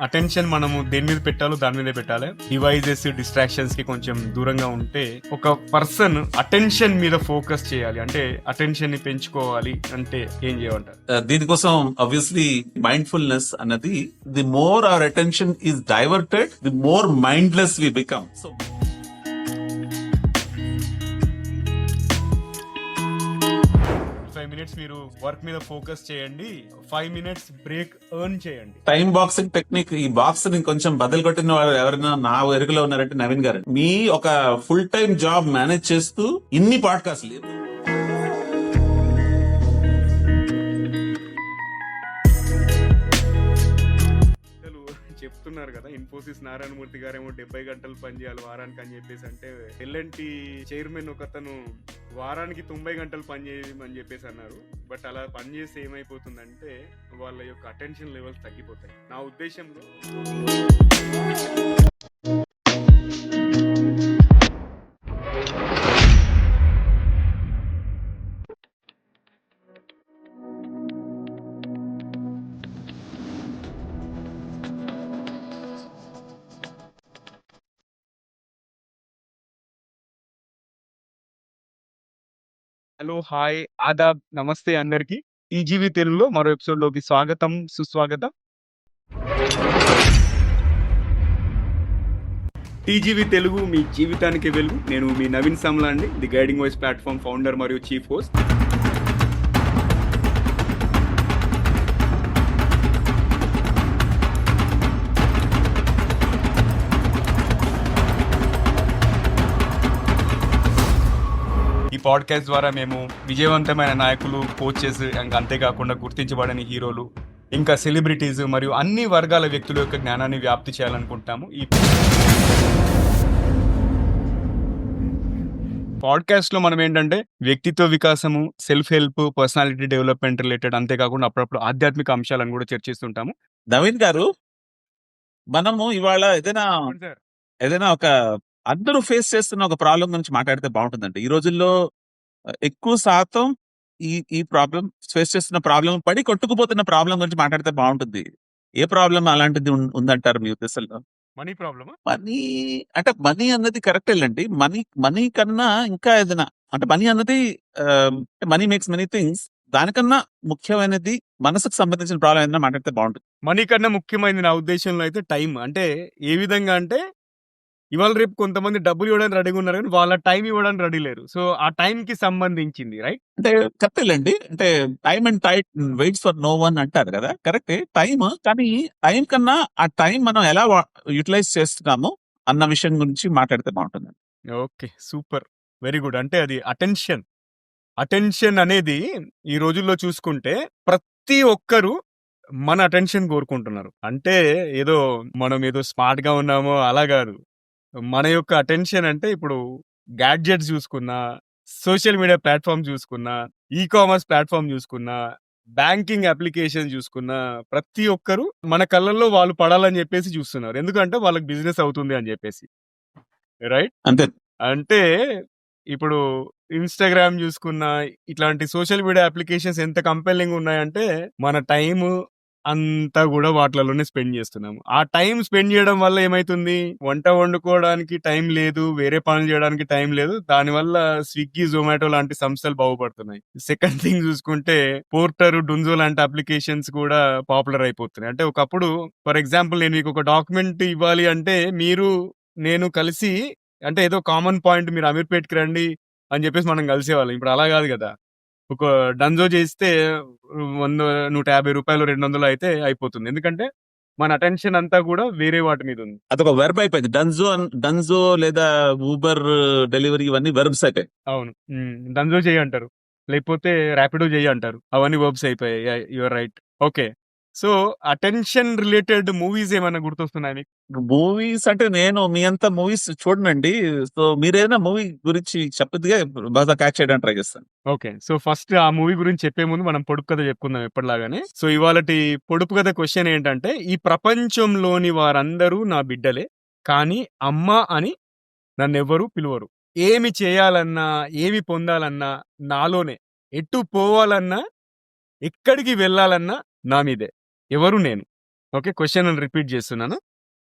Attention మనము దేని మీద పెట్టాలో దాని మీదే పెట్టాలి. డివైజెస్ డిస్ట్రాక్షన్స్కి కొంచెం దూరంగా ఉంటే ఒక పర్సన్ అటెన్షన్ మీద ఫోకస్ చేయాలి. అంటే అటెన్షన్ని పెంచుకోవాలి అంటే ఏం చేయమంటారు? దీనికోసం ఆబ్వియస్లీ మైండ్ఫుల్నెస్ అన్నది the more our attention is diverted the more mindless we become so five minutes మీరు వర్క్ మీద ఫోకస్ చేయండి. ఫైవ్ మినిట్స్ బ్రేక్ ఎర్న్ చేయండి. టైం బాక్సింగ్ టెక్నిక్ ఈ బాక్స్ని కొంచెం బదులు కొట్టిన వాళ్ళు ఎవరైనా నా ఎరుకలో ఉన్నారంటే నవీన్ గారు. మీ ఒక ఫుల్ టైం జాబ్ మేనేజ్ చేస్తూ ఇన్ని పాడ్కాస్ట్ లేవు. చెప్తున్నారు కదా ఇన్ఫోసిస్ నారాయణమూర్తి గారేమో డెబ్బై గంటలు పని చేయాలి వారానికి అని చెప్పేసి అంటే ఎల్ఎన్టీ చైర్మన్ ఒకతను వారానికి తొంభై గంటలు పనిచేయమని చెప్పేసి అన్నారు. బట్ అలా పనిచేస్తే ఏమైపోతుందంటే వాళ్ళ యొక్క అటెన్షన్ లెవెల్స్ తగ్గిపోతాయి. నా ఉద్దేశంలో హలో హాయ్ ఆదాబ్ నమస్తే అందరికి. ఈజీవి తెలుగులో మరో ఎపిసోడ్లోకి స్వాగతం సుస్వాగతం. టీజీవి తెలుగు మీ జీవితానికి వెలుగు నేను మీ నవీన్ సమలా అండి the guiding voice platform founder మరియు చీఫ్ హోస్ట్. పాడ్కాస్ట్ ద్వారా మేము విజయవంతమైన నాయకులు కోచెస్ ఇంకా అంతేకాకుండా గుర్తించబడని హీరోలు ఇంకా సెలబ్రిటీస్ మరియు అన్ని వర్గాల వ్యక్తుల యొక్క జ్ఞానాన్ని వ్యాప్తి చేయాలనుకుంటాము ఈ పాడ్కాస్ట్లో మనం ఏంటంటే వ్యక్తిత్వ వికాసము self help personality development related అంతేకాకుండా అప్పుడప్పుడు ఆధ్యాత్మిక అంశాలను కూడా చర్చిస్తుంటాము. నవీన్ గారు మనము ఇవాళ ఏదైనా ఏదైనా ఒక అందరూ ఫేస్ చేస్తున్న ఒక ప్రాబ్లం గురించి మాట్లాడితే బాగుంటుందండి. ఈ రోజుల్లో ఎక్కువ శాతం ఈ ఈ ప్రాబ్లం ఫేస్ చేస్తున్న ప్రాబ్లం పడి కొట్టుకుపోతున్న ప్రాబ్లం గురించి మాట్లాడితే బాగుంటుంది. ఏ ప్రాబ్లం అలాంటిది ఉందంటారు మీ ఉద్దేశంలో? Money problem? మనీ అంటే మనీ అన్నది కరెక్ట్ వెళ్ళండి మనీ మనీ కన్నా ఇంకా ఏదైనా అంటే మనీ అన్నది మనీ మేక్స్ మెనీ థింగ్స్. దానికన్నా ముఖ్యమైనది మనసుకు సంబంధించిన ప్రాబ్లం ఏదైనా మాట్లాడితే బాగుంటుంది. మనీ కన్నా ముఖ్యమైనది నా ఉద్దేశంలో అయితే టైం అంటే ఏ విధంగా అంటే ఇవాళ రేపు కొంతమంది డబ్బులు ఇవ్వడానికి రెడీగా ఉన్నారు కానీ వాళ్ళ టైం ఇవ్వడానికి రెడీ లేరు. సో ఆ టైం కి సంబంధించింది రైట్ అంటే కరెక్టేలేండి అంటే time and tide waits for no one అంటారు కదా? కరెక్టే. టైం కానీ టైం కన్నా ఆ టైం మనం ఎలా యూటిలైజ్ చేస్తున్నాము అన్న విషయం గురించి మాట్లాడితే బాగుంటుంది. ఓకే. సూపర్. Very good. అంటే అది అటెన్షన్. అటెన్షన్ అనేది ఈ రోజుల్లో చూసుకుంటే ప్రతి ఒక్కరు మన అటెన్షన్ కోరుకుంటున్నారు. అంటే ఏదో మనం ఏదో స్మార్ట్గా ఉన్నామో అలా కాదు. మన యొక్క అటెన్షన్ అంటే ఇప్పుడు గ్యాడ్జెట్స్ చూసుకున్నా సోషల్ మీడియా ప్లాట్ఫామ్ చూసుకున్నా ఈ కామర్స్ ప్లాట్ఫామ్ చూసుకున్నా బ్యాంకింగ్ అప్లికేషన్ చూసుకున్నా ప్రతి ఒక్కరు మన కళ్ళల్లో వాళ్ళు పడాలని చెప్పేసి చూస్తున్నారు. ఎందుకంటే వాళ్ళకి బిజినెస్ అవుతుంది అని చెప్పేసి. రైట్? అంతే. అంటే ఇప్పుడు ఇన్‌స్టాగ్రామ్ జూసుకున్నా, ఇట్లాంటి సోషల్ మీడియా అప్లికేషన్స్ ఎంత కంపెల్లింగ్ ఉన్నాయంటే, మన టైము అంతా కూడా వాటిలలోనే స్పెండ్ చేస్తున్నాము ఆ టైం స్పెండ్ చేయడం వల్ల ఏమైతుంది? వంట వండుకోవడానికి టైం లేదు. వేరే పనులు చేయడానికి టైం లేదు. దానివల్ల స్విగ్గీ, జొమాటో లాంటి సంస్థలు బాగుపడుతున్నాయి. సెకండ్ థింగ్ చూసుకుంటే పోర్టర్, డున్జో లాంటి అప్లికేషన్స్ కూడా పాపులర్ అయిపోతున్నాయి. అంటే ఒకప్పుడు ఫర్ ఎగ్జాంపుల్ నేను మీకు ఒక డాక్యుమెంట్ ఇవ్వాలి అంటే, మీరు, నేను కలిసి అంటే ఏదో కామన్ పాయింట్ మీరు అమీర్‌పేట్‌కి రండి అని చెప్పేసి మనం కలిసేవాళ్ళం. ఇప్పుడు అలా కాదు కదా ఒక డన్జో చేస్తే 100, 150 రూపాయలు, 200 అయితే అయిపోతుంది. ఎందుకంటే మన అటెన్షన్ అంతా గూడా వేరే వాటి మీద ఉంది. అదొక వెర్బ్ అయిపోయింది డన్జో డన్జో లేదా ఊబర్ డెలివరీ ఇవన్నీ వెర్బ్స్ అయిపోయాయి అవును. డన్జో చెయ్యి అంటారు. లేకపోతే ర్యాపిడో చెయ్యి అంటారు. అవన్నీ వర్బ్స్ అయిపోయాయి. Yeah! You are right. Okay. So attention related movies ఏమన్నా గుర్తొస్తున్నాయా మీకు? మూవీస్ అంటే నేను మీ అంత మూవీస్ చూడనండి సో మీరేదైనా మూవీ గురించి చెప్పదిగా బాగా క్యాచ్ చేయడానికి ట్రై చేస్తాను ఓకే. సో ఫస్ట్ ఆ మూవీ గురించి చెప్పే ముందు మనం పొడుపు కథ చెప్పుకుందాం ఎప్పటిలాగానే. సో ఇవాళటి పొడుపు కథ క్వెషన్ ఏంటంటే, ఈ ప్రపంచంలోని వారందరూ నా బిడ్డలే. కానీ అమ్మ అని నన్నెవ్వరు పిలువరు. ఏమి చేయాలన్నా, ఏమి పొందాలన్నా నాలోనే. ఎటు పోవాలన్నా, ఎక్కడికి వెళ్ళాలన్నా నా మీదే. ఎవరు నేను. ఓకే క్వశ్చన్ రిపీట్ చేస్తున్నాను.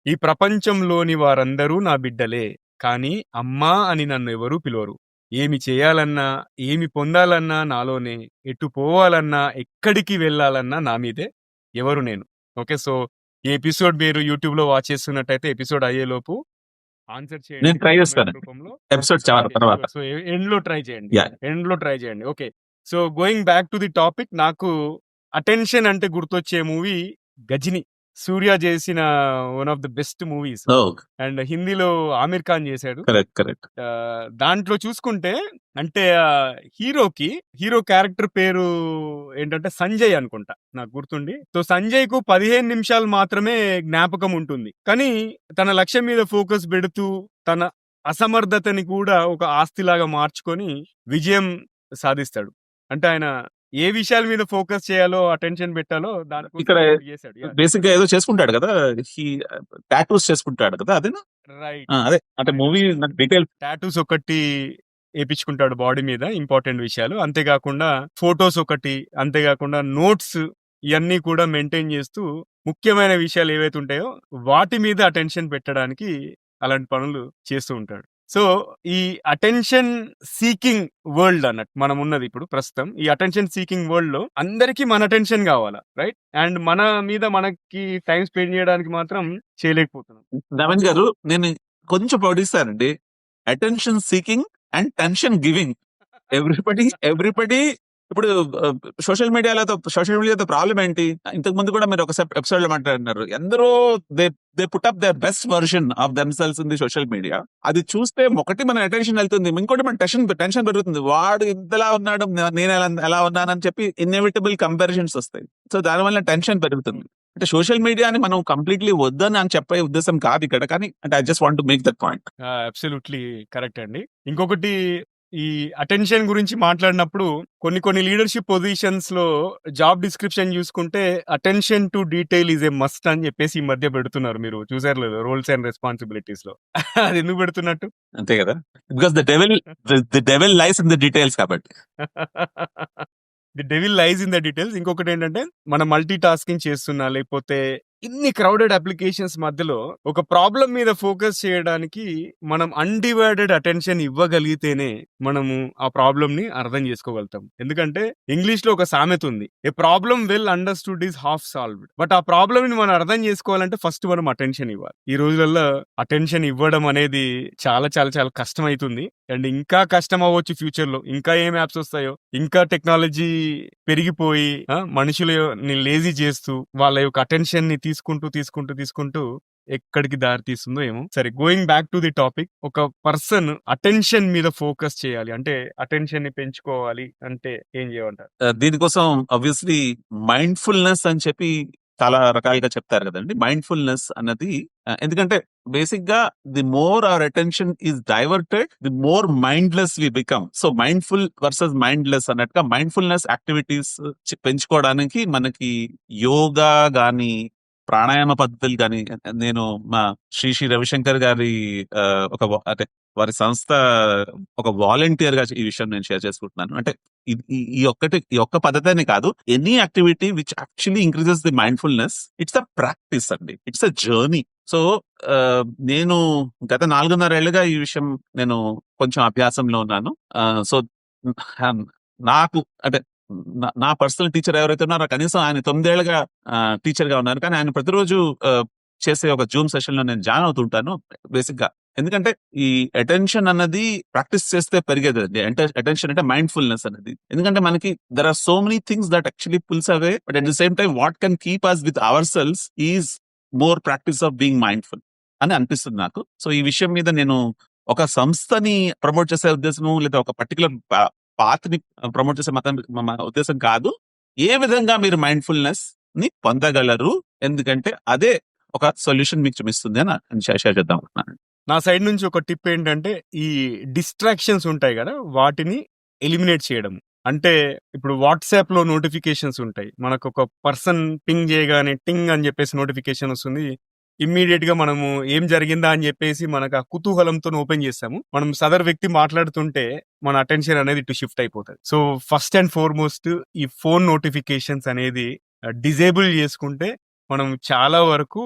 ఈ ప్రపంచంలోని వారందరూ నా బిడ్డలే కానీ అమ్మా అని నన్ను ఎవరూ పిలవరు. ఏమి చేయాలన్నా ఏమి పొందాలన్నా నాలోనే ఎటు పోవాలన్నా ఎక్కడికి వెళ్ళాలన్నా నా మీదే ఎవరు నేను. ఓకే సో ఈ ఎపిసోడ్ మీరు యూట్యూబ్లో వాచ్ చేస్తున్నట్టయితే ఎపిసోడ్ అయ్యేలోపు ఆన్సర్ చేయండి నేను try చేస్తాను. ఎపిసోడ్ తర్వాత. సో ఎండ్లో ట్రై చేయండి. ఎండ్లో ట్రై చేయండి. Okay so going back to the topic నాకు అటెన్షన్ అంటే గుర్తొచ్చే మూవీ గజిని. సూర్య చేసిన one of the best movies. And హిందీలో ఆమిర్ ఖాన్ చేశాడు. Correct correct. ఆ, దాంట్లో చూసుకుంటే అంటే హీరోకి హీరో క్యారెక్టర్ పేరు ఏంటంటే సంజయ్ అనుకుంటా నాకు గుర్తుండి. సో సంజయ్కు పదిహేను నిమిషాలు మాత్రమే జ్ఞాపకం ఉంటుంది. కానీ తన లక్ష్యం మీద ఫోకస్ పెడుతూ తన అసమర్థతని కూడా ఒక ఆస్తిలాగా మార్చుకొని విజయం సాధిస్తాడు. అంటే ఆయన ఏ విషయాల మీద ఫోకస్ చేయాలో అటెన్షన్ పెట్టాలో దానికోసం ఇక్కడ. బేసిక్గా ఏదో చేసుకుంటాడు కదా హీ టాటూస్ చేసుకుంటాడు కదా అదేనా? రైట్ అదే. అంటే మూవీ నాకు డీటెయిల్ టాటూస్ ఒకటి వేపించుకుంటాడు బాడీ మీద ఇంపార్టెంట్ విషయాలు. అంతేకాకుండా ఫొటోస్ ఒకటి అంతేకాకుండా నోట్స్ ఇవన్నీ కూడా మెయింటైన్ చేస్తూ ముఖ్యమైన విషయాలు ఏవైతే ఉంటాయో వాటి మీద అటెన్షన్ పెట్టడానికి అలాంటి పనులు చేస్తూ ఉంటాడు. సో ఈ అటెన్షన్ సీకింగ్ వరల్డ్ అన్నట్టు మనం ఉన్నది ఇప్పుడు ప్రస్తుతం. ఈ అటెన్షన్ సీకింగ్ వరల్డ్లో అందరికీ మన అటెన్షన్ కావాలా రైట్? అండ్ మన మీద మనకి టైం స్పెండ్ చేయడానికి మాత్రం చేయలేకపోతున్నాం. నవీన్ గారు నేను కొంచెం పొడిస్తానండి attention seeking and tension giving. Everybody everybody ఇప్పుడు సోషల్ మీడియాలో సోషల్ మీడియాతో ప్రాబ్లం ఏంటి? ఇంతకు ముందు కూడా మీరు ఒక ఎపిసోడ్లో మాట్లాడినారు. ఎందరో they they put up their best version of themselves in the social media. అది చూస్తే ఒకటి మన అటెన్షన్ వెళ్తుంది ఇంకోటి మన టెన్షన్ టెన్షన్ పెరుగుతుంది. వాడు ఇంతలా ఉన్నాడు నేను ఎలా ఎలా ఉన్నానని చెప్పి ఇన్ఎవిటబుల్ కంపారిజన్స్ వస్తాయి. సో దానివల్ల టెన్షన్ పెరుగుతుంది. అంటే సోషల్ మీడియాని మనం కంప్లీట్లీ వద్దని అని చెప్పే ఉద్దేశం కాదు ఇక్కడ. కానీ అంటే I just want make that point. Absolutely correct అండి. ఇంకొకటి ఈ అటెన్షన్ గురించి మాట్లాడినప్పుడు కొన్ని కొన్ని లీడర్షిప్ పొజిషన్స్లో జాబ్ డిస్క్రిప్షన్ చూసుకుంటే attention to detail is a must అని చెప్పేసి ఈ మధ్య పెడుతున్నారు మీరు. చూసారు లేదు రోల్స్ అండ్ రెస్పాన్సిబిలిటీస్లో. అది ఎందుకు పెడుతున్నట్టు? అంతే కదా. Because the devil the devil lies in the details కాబట్టి. The devil lies in the details ఇంకొకటి ఏంటంటే మనం మల్టీ టాస్కింగ్ చేస్తున్నా లేకపోతే ఇన్ని క్రౌడెడ్ అప్లికేషన్స్ మధ్యలో ఒక ప్రాబ్లం మీద ఫోకస్ చేయడానికి మనం అన్డివైడెడ్ అటెన్షన్ ఇవ్వగలిగితేనే మనము ఆ ప్రాబ్లం ని అర్థం చేసుకోగలుగుతాం. ఎందుకంటే ఇంగ్లీష్లో ఒక సామెత ఉంది a problem well understood is half solved. But ఆ ప్రాబ్లం ని మనం అర్థం చేసుకోవాలంటే ఫస్ట్ మనం అటెన్షన్ ఇవ్వాలి. ఈ రోజులలో అటెన్షన్ ఇవ్వడం అనేది చాలా చాలా చాలా కష్టం అవుతుంది అండ్ ఇంకా కష్టం అవ్వచ్చు ఫ్యూచర్లో ఇంకా ఏం యాప్స్ వస్తాయో. ఇంకా టెక్నాలజీ పెరిగిపోయి మనుషులని లేజీ చేస్తూ వాళ్ళ యొక్క అటెన్షన్ని తీసుకుంటూ తీసుకుంటూ తీసుకుంటూ ఎక్కడికి దారి తీస్తుందో ఏమో. సరే going back to the topic. ఒక పర్సన్ అటెన్షన్ మీద ఫోకస్ చేయాలి. అంటే అటెన్షన్ని పెంచుకోవాలి అంటే ఏం చేయమంటారు? దీనికోసం అబ్వియస్లీ మైండ్ ఫుల్నెస్ అని చెప్పి చాలా రకాలుగా చెప్తారు కదండి. మైండ్ఫుల్నెస్ అన్నది ఎందుకంటే బేసిక్గా the more our attention is diverted the more mindless we become. So mindful versus mindless అన్నట్టుగా మైండ్ఫుల్నెస్ యాక్టివిటీస్ పెంచుకోవడానికి మనకి యోగా గాని ప్రాణాయామ పద్ధతులు కానీ నేను మా శ్రీ శ్రీ రవిశంకర్ గారి ఒక అంటే వారి సంస్థ ఒక వాలంటీర్గా ఈ విషయం నేను షేర్ చేసుకుంటున్నాను. అంటే ఈ- ఈ- ఒక్కటి ఈ ఒక్క పద్ధతి అని కాదు any activity which actually increases the mindfulness it's a practice అండి. ఇట్స్ అ జర్నీ సో నేను గత నాలుగున్నర ఏళ్ళుగా ఈ విషయం నేను కొంచెం అభ్యాసంలో ఉన్నాను. Uh, సో నాకు అంటే నా- పర్సనల్ టీచర్ ఎవరైతే ఉన్నారో కనీసం ఆయన తొమ్మిదేళ్ళుగా టీచర్ uh, గా ఉన్నారు కానీ ఆయన ప్రతిరోజు uh, చేసే ఒక జూమ్ సెషన్లో నేను జాయిన్ అవుతుంటాను బేసిక్గా. ఎందుకంటే ఈ అటెన్షన్ అన్నది ప్రాక్టీస్ చేస్తే పెరిగేది అండి అటెన్షన్ అంటే మైండ్ ఫుల్నెస్ అనేది ఎందుకంటే మనకి there are so many things that actually pulls away but at the same time what can keep us with our selves is more practice of being mindful అని అనిపిస్తుంది నాకు. సో ఈ విషయం మీద నేను ఒక సంస్థని ప్రమోట్ చేసే ఉద్దేశము లేదా ఒక పర్టికులర్ పాత్ని ప్రమోట్ చేసే మతం ఉద్దేశం కాదు. ఏ విధంగా మీరు మైండ్ఫుల్నెస్ని పొందగలరు? ఎందుకంటే అదే ఒక సొల్యూషన్ మీకు చూపిస్తుంది అని షేర్ చేద్దాం అనుకుంటున్నాను. నా సైడ్ నుంచి ఒక టిప్ ఏంటంటే ఈ డిస్ట్రాక్షన్స్ ఉంటాయి కదా వాటిని ఎలిమినేట్ చేయడం. అంటే ఇప్పుడు వాట్సాప్లో నోటిఫికేషన్స్ ఉంటాయి. మనకు ఒక పర్సన్ పింగ్ చేయగానే టింగ్ అని చెప్పేసి నోటిఫికేషన్ వస్తుంది. ఇమ్మీడియట్గా మనము ఏం జరిగిందా అని చెప్పేసి మనకు ఆ కుతూహలంతో ఓపెన్ చేస్తాము. మనం సదర్ వ్యక్తి మాట్లాడుతుంటే మన అటెన్షన్ అనేది ఇటు షిఫ్ట్ అయిపోతుంది. సో ఫస్ట్ అండ్ ఫార్మోస్ట్ ఈ ఫోన్ నోటిఫికేషన్స్ అనేది డిజేబుల్ చేసుకుంటే మనం చాలా వరకు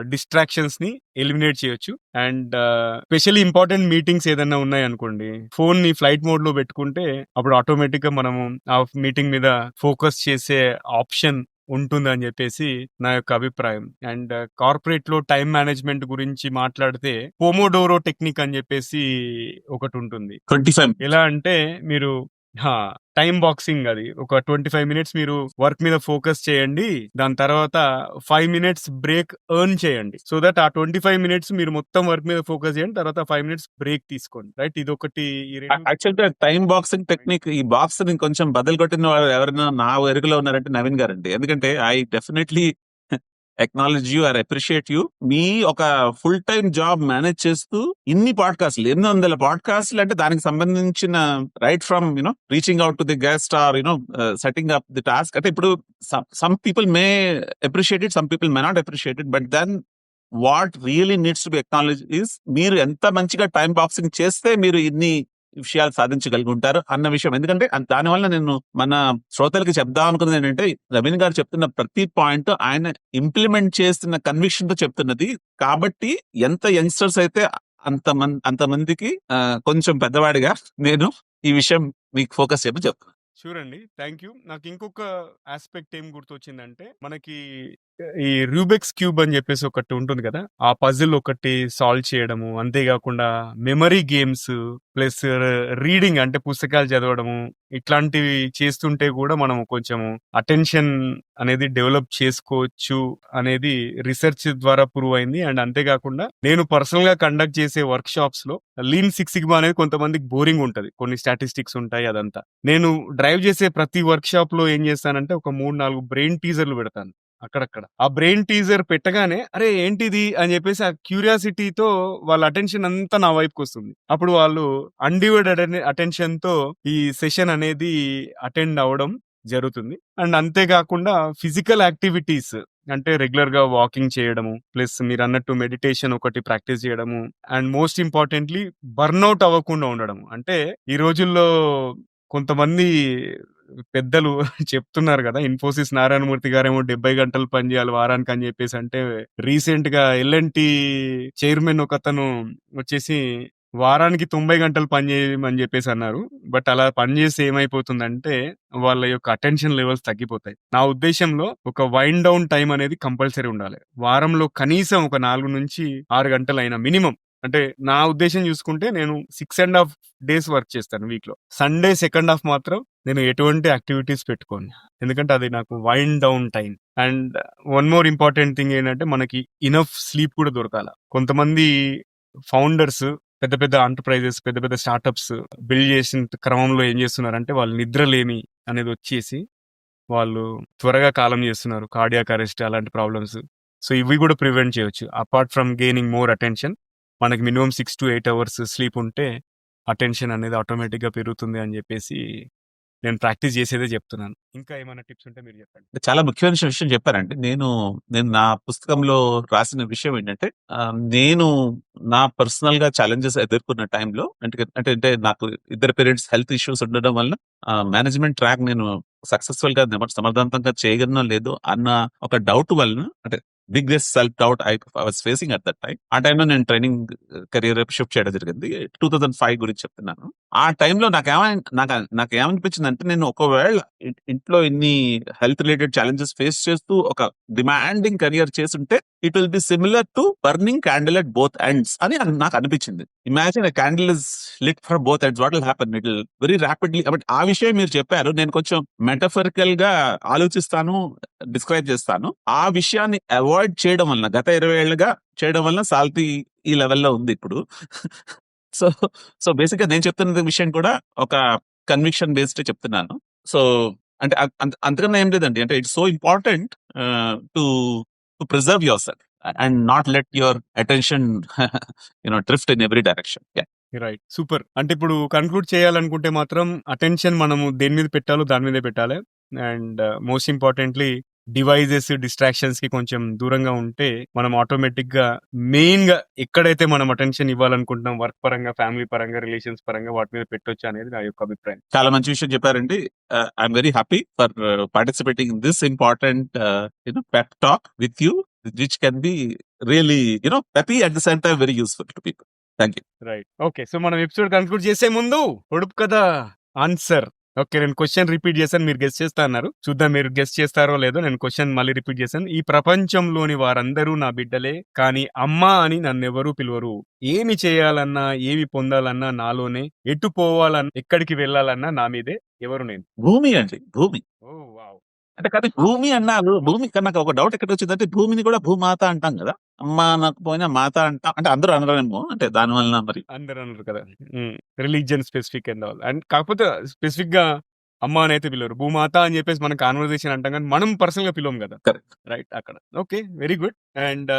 డిస్ట్రాక్షన్స్ని ఎలిమినేట్ చేయొచ్చు. అండ్ స్పెషల్లీ ఇంపార్టెంట్ మీటింగ్స్ ఏదైనా ఉన్నాయనుకోండి ఫోన్ని ఫ్లైట్ మోడ్లో పెట్టుకుంటే అప్పుడు ఆటోమేటిక్గా మనము ఆ మీటింగ్ మీద ఫోకస్ చేసే ఆప్షన్ ఉంటుందని చెప్పేసి నా యొక్క అభిప్రాయం. అండ్ కార్పొరేట్లో టైం మేనేజ్మెంట్ గురించి మాట్లాడితే పోమోడోరో టెక్నిక్ అని చెప్పేసి ఒకటి ఉంటుంది. ఎలా అంటే మీరు టైం బాక్సింగ్ అది. ఒక ట్వంటీ ఫైవ్ మినిట్స్ మీరు వర్క్ మీద ఫోకస్ చేయండి. దాని తర్వాత ఫైవ్ మినిట్స్ బ్రేక్ ఎర్న్ చేయండి. సో దట్ ఆ ట్వంటీ ఫైవ్ మినిట్స్ మీరు మొత్తం వర్క్ మీద ఫోకస్ చేయండి. తర్వాత ఫైవ్ మినిట్స్ బ్రేక్ తీసుకోండి. రైట్? ఇది ఒకటి ఈ టైం బాక్సింగ్ టెక్నిక్ ఈ బాక్స్ కొంచెం బదులు కొట్టిన వాళ్ళు ఎవరైనా నా ఎరుకలో ఉన్నారంటే నవీన్ గారు అండి ఎందుకంటే I definitely acknowledge you are appreciate you మీ ఒక ఫుల్ టైం జాబ్ మేనేజ్ చేస్తూ ఇన్ని పాడ్కాస్ట్లు ఎనిమిది వందల పాడ్కాస్ట్లు అంటే దానికి సంబంధించిన right from you know reaching out to the guest or you know setting up the task అంటే ఇప్పుడు some people may appreciate it some people may not appreciate it but then what really needs to be acknowledged is మీరు ఎంత మంచిగా time boxing చేస్తే మీరు ఇన్ని విషయాలు సాధించగలిగి ఉంటారు అన్న విషయం. ఎందుకంటే దానివల్ల నేను మన శ్రోతలకి చెప్దాం అనుకున్నది ఏంటంటే రవీన్ గారు చెప్తున్న ప్రతి పాయింట్ ఆయన ఇంప్లిమెంట్ చేస్తున్న కన్విక్షన్తో చెప్తున్నది. కాబట్టి ఎంత యంగ్స్టర్స్ అయితే అంత మంది అంతమందికి కొంచెం పెద్దవాడిగా నేను ఈ విషయం మీకు ఫోకస్ చెప్పి చెప్తాను షూర్ అండి థ్యాంక్ యూ నాకు ఇంకొక ఆస్పెక్ట్ ఏం గుర్తొచ్చిందంటే మనకి ఈ రూబెక్స్ క్యూబ్ అని చెప్పేసి ఒకటి ఉంటుంది కదా ఆ పజిల్ ఒకటి సాల్వ్ చేయడము అంతేకాకుండా మెమరీ గేమ్స్ ప్లస్ రీడింగ్ అంటే పుస్తకాలు చదవడము ఇట్లాంటివి చేస్తుంటే కూడా మనం కొంచెము అటెన్షన్ అనేది డెవలప్ చేసుకోవచ్చు అనేది రీసెర్చ్ ద్వారా ప్రూవ్ అయింది. అండ్ అంతేకాకుండా నేను పర్సనల్గా కండక్ట్ చేసే వర్క్ షాప్స్లో లీన్ సిక్స్ సిగ్మా అనేది కొంతమందికి బోరింగ్ ఉంటది. కొన్ని స్టాటిస్టిక్స్ ఉంటాయి అదంతా. నేను డ్రైవ్ చేసే ప్రతి వర్క్ షాప్లో ఏం చేస్తానంటే ఒక మూడు నాలుగు బ్రెయిన్ టీజర్లు పెడతాను. అక్కడక్కడ. ఆ బ్రెయిన్ టీజర్ పెట్టగానే అరే! ఏంటిది? అని చెప్పేసి ఆ క్యూరియాసిటీతో వాళ్ళ అటెన్షన్ అంతా నా వైపుకి వస్తుంది అప్పుడు వాళ్ళు అన్డివైడెడ్ అటెన్షన్తో ఈ సెషన్ అనేది అటెండ్ అవడం జరుగుతుంది. అండ్ అంతేకాకుండా ఫిజికల్ యాక్టివిటీస్ అంటే రెగ్యులర్గా వాకింగ్ చేయడము ప్లస్ మీరు అన్నట్టు మెడిటేషన్ ఒకటి ప్రాక్టీస్ చేయడము అండ్ మోస్ట్ ఇంపార్టెంట్లీ బర్న్అవుట్ అవ్వకుండా ఉండడం అంటే ఈ రోజుల్లో కొంతమంది పెద్దలు చెప్తున్నారు కదా ఇన్ఫోసిస్ నారాయణమూర్తి గారేమో డెబ్బై గంటలు పని చేయాలి వారానికి అని చెప్పేసి అంటే రీసెంట్గా ఎల్ఎన్టి చైర్మన్ ఒక అతను వచ్చేసి వారానికి తొంభై గంటలు పని చేయమని చెప్పేసి అన్నారు. బట్ అలా పనిచేస్తే ఏమైపోతుందంటే వాళ్ళ యొక్క అటెన్షన్ లెవెల్స్ తగ్గిపోతాయి. నా ఉద్దేశంలో ఒక వైండ్ డౌన్ టైం అనేది కంపల్సరీ ఉండాలి. వారంలో కనీసం ఒక నాలుగు నుంచి ఆరు గంటలైనా మినిమం. అంటే నా ఉద్దేశం చూసుకుంటే నేను six and half days work చేస్తాను వీక్లో. సండే సెకండ్ హాఫ్ మాత్రం నేను ఎటువంటి యాక్టివిటీస్ పెట్టుకోను. ఎందుకంటే అది నాకు wind down time and one more important thing ఏంటంటే మనకి ఇనఫ్ స్లీప్ కూడా దొరకాల. కొంతమంది ఫౌండర్స్ పెద్ద పెద్ద ఎంటర్ప్రైజెస్ పెద్ద పెద్ద స్టార్టప్స్ బిల్డ్ చేసిన క్రమంలో ఏం చేస్తున్నారంటే వాళ్ళు నిద్ర లేమి అనేది వచ్చేసి వాళ్ళు త్వరగా కాలం చేస్తున్నారు. కార్డియాక్ అరెస్ట్ అలాంటి ప్రాబ్లమ్స్ సో ఇవి కూడా ప్రివెంట్ చేయొచ్చు. Apart from gaining more attention మనకి minimum six to eight hours sleep ఉంటే అటెన్షన్ అనేది ఆటోమేటిక్గా పెరుగుతుంది అని చెప్పేసి నేను ప్రాక్టీస్ చేసేదే చెప్తున్నాను. ఇంకా ఏమైనా టిప్స్ ఉంటే మీరు చెప్పండి. చాలా ముఖ్యమైన విషయం చెప్పారండి. నేను నేను నా పుస్తకంలో రాసిన విషయం ఏంటంటే నేను నా పర్సనల్గా ఛాలెంజెస్ ఎదుర్కొన్న టైంలో అంటే అంటే నాకు ఇద్దరు పేరెంట్స్ హెల్త్ ఇష్యూస్ ఉండడం వల్ల మేనేజ్మెంట్ ట్రాక్ నేను సక్సెస్ఫుల్గా సమర్థవంతంగా చేయగలనో లేదో అన్న ఒక డౌట్ వలన అంటే biggest self doubt I was facing at that time ఆ టైంలో నేను ట్రైనింగ్ కెరియర్ షిఫ్ట్ చేయడం జరిగింది. టూ థౌసండ్ ఫైవ్ గురించి చెప్తున్నాను. ఆ టైంలో నాకు నాకు నాకు ఏమనిపించింది అంటే నేను ఒకవేళ ఇంట్లో ఇన్ని హెల్త్ రిలేటెడ్ ఛాలెంజెస్ ఫేస్ చేస్తూ ఒక డిమాండింగ్ కెరియర్ చేస్తుంటే it will be similar to burning candle at both ends అని నాకు అనిపించింది. Imagine candle is lit for both ends what will happen it will very rapidly but ఆ విషయం మీరు చెప్పారు. నేను కొంచెం మెటఫరికల్గా ఆలోచిస్తాను డిస్క్రైబ్ చేస్తాను. ఆ విషయాన్ని అవాయిడ్ చేయడం వలన గత ఇరవై ఏళ్ళుగా చేయడం వలన సాల్తీ ఈ లెవెల్లో ఉంది ఇప్పుడు. సో సో బేసిక్గా నేను చెప్తున్న విషయం కూడా ఒక కన్విక్షన్ బేస్డ్ చెప్తున్నాను. సో అంటే అంతకన్నా ఏం లేదండి. అంటే it's so important to to preserve your self and not let your attention you know drift in every direction right super అంటే ఇప్పుడు కన్క్లూడ్ చేయాలనుకుంటే మాత్రం అటెన్షన్ మనము దేని మీద పెట్టాలో దాని మీదే పెట్టాలి. అండ్ మోస్ట్ ఇంపార్టెంట్లీ డివైజెస్ డిస్ట్రాక్షన్స్కి కొంచెం దూరంగా ఉంటే మనం ఆటోమేటిక్గా మెయిన్గా ఎక్కడైతే మనం అటెన్షన్ ఇవ్వాలనుకుంటున్నాం వర్క్ పరంగా ఫ్యామిలీ పరంగా రిలేషన్స్ పరంగా వాటి మీద పెట్టొచ్చు అనేది నా యొక్క అభిప్రాయం. చాలా మంచి విషయం చెప్పారండి. I'm very happy for participating in this important you know pep talk with you which can be really you know peppy at the same time very useful to people thank you right okay so మనం episode conclude చేసే ముందు పొడుపు కదా answer okay నేను question repeat చేశాను మీరు guest చేస్తా అన్నారు. చూద్దాం మీరు గెస్ట్ చేస్తారో లేదో నేను క్వశ్చన్ మళ్ళీ రిపీట్ చేశాను. ఈ ప్రపంచంలోని వారందరూ నా బిడ్డలే కానీ అమ్మ అని నన్ను ఎవరు పిలువరు. ఏమి చేయాలన్నా ఏమి పొందాలన్నా నాలోనే ఎటు పోవాలన్నా ఎక్కడికి వెళ్ళాలన్నా నా మీదే ఎవరు నేను. భూమి అండి భూమి. ఓ అంటే కానీ భూమి అన్నారు. భూమి నాకు ఒక డౌట్ ఎక్కడ వచ్చిందంటే భూమిని కూడా భూమాత అంటాం కదా. అమ్మ నాకు పోయినా మాత అంటాం అంటే అందరూ అనరేమో అంటే దాని వలన మరి. అందరూ అన్నారు కదా. Religion specific and all and కాకపోతే స్పెసిఫిక్గా అమ్మ అని అయితే పిలవరు. భూమాత అని చెప్పేసి మనం కాన్వర్సేషన్ అంటాం కానీ మనం పర్సనల్గా పిలవం కదా. Correct. రైట్ అక్కడ. Okay very good. And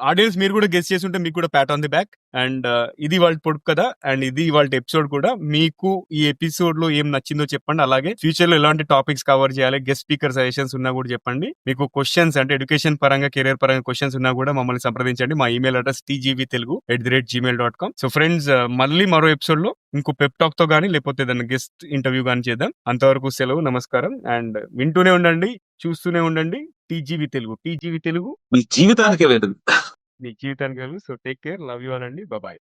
audience మీరు కూడా గెస్ట్ చేసి ఉంటే మీకు కూడా pat on the back. And ఇది వాళ్ళ పొడుపు కదా అండ్ ఇది వాళ్ళ ఎపిసోడ్ కూడా. మీకు ఈ ఎపిసోడ్లో ఏం నచ్చిందో చెప్పండి. అలాగే ఫ్యూచర్లో ఎలాంటి టాపిక్స్ కవర్ చేయాలి గెస్ట్ స్పీకర్ సజెషన్స్ ఉన్నా కూడా చెప్పండి. మీకు క్వశ్చన్స్ అంటే ఎడ్యుకేషన్ పరంగా కెరీర్ పరంగా క్వశ్చన్స్ ఉన్నా కూడా మమ్మల్ని సంప్రదించండి. మా email address TGV Telugu at the rate Gmail dot com. So friends మళ్ళీ మరో ఎపిసోడ్లో ఇంకో పెప్ టాక్తో కానీ లేకపోతే ఏదైనా గెస్ట్ ఇంటర్వ్యూ కానీ చేద్దాం. అంతవరకు సెలవు నమస్కారం అండ్ వింటూనే ఉండండి చూస్తూనే ఉండండి. టీజీవీ తెలుగు టీజీవీ తెలుగు మీ జీవితానికి మీ జీవితానికి so take care. Love you అండి బాయ్